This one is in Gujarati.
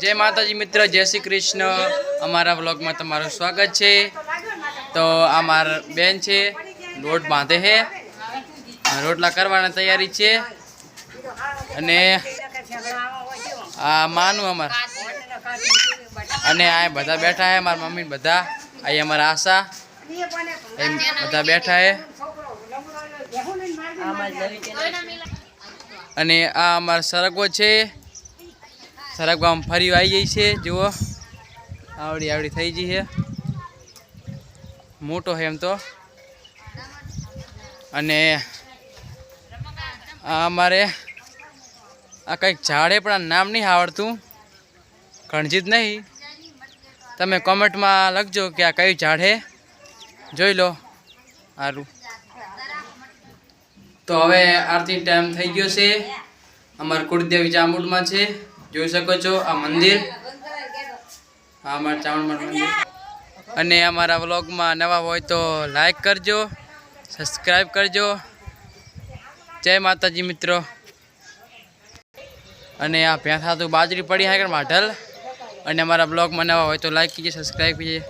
જય માતાજી મિત્ર, જય શ્રી કૃષ્ણ. અમારા વ્લોગમાં તમારું સ્વાગત છે. તો આ મારા બેન છે રોટ બાંધે છે રોટલા કરવાની તૈયારી છે. અને આ માનું અમાર. અને આ બધા બેઠા છે મારા મમ્મી બધા. અહીં અમારા આશા. બધા બેઠા છે અને આ અમારા સરગવો છે. સરગવામાં ફરી આવી ગઈ છે, જુઓ. આવડી આવડી થઈ ગઈ છે. મોટો છે એમ તો. અને આ અમારે આ કંઈક ઝાડે પણ નામ નહીં આવડતું. ગણજીત નહીં. તમે કોમેન્ટમાં લખજો કે આ કયું ઝાડ જોઈ લો. સારું તો હવે આરતી ટાઈમ થઈ ગયો છે. અમારે કુળદેવી ચામુંડમાં છે. જોઈ શકો છો આ મંદિર. હા અમારા ચાવણમાં મંદિર. અને અમારા વ્લોગમાં નવા હોય તો લાઈક કરજો, સબસ્ક્રાઈબ કરજો. જય માતાજી મિત્રો. અને આ ભેંસા તો બાજરી પડી હાકર માઢલ. અને અમારા બ્લોગમાં નવા હોય તો લાઈક કીજે સબસ્ક્રાઈબ કીજે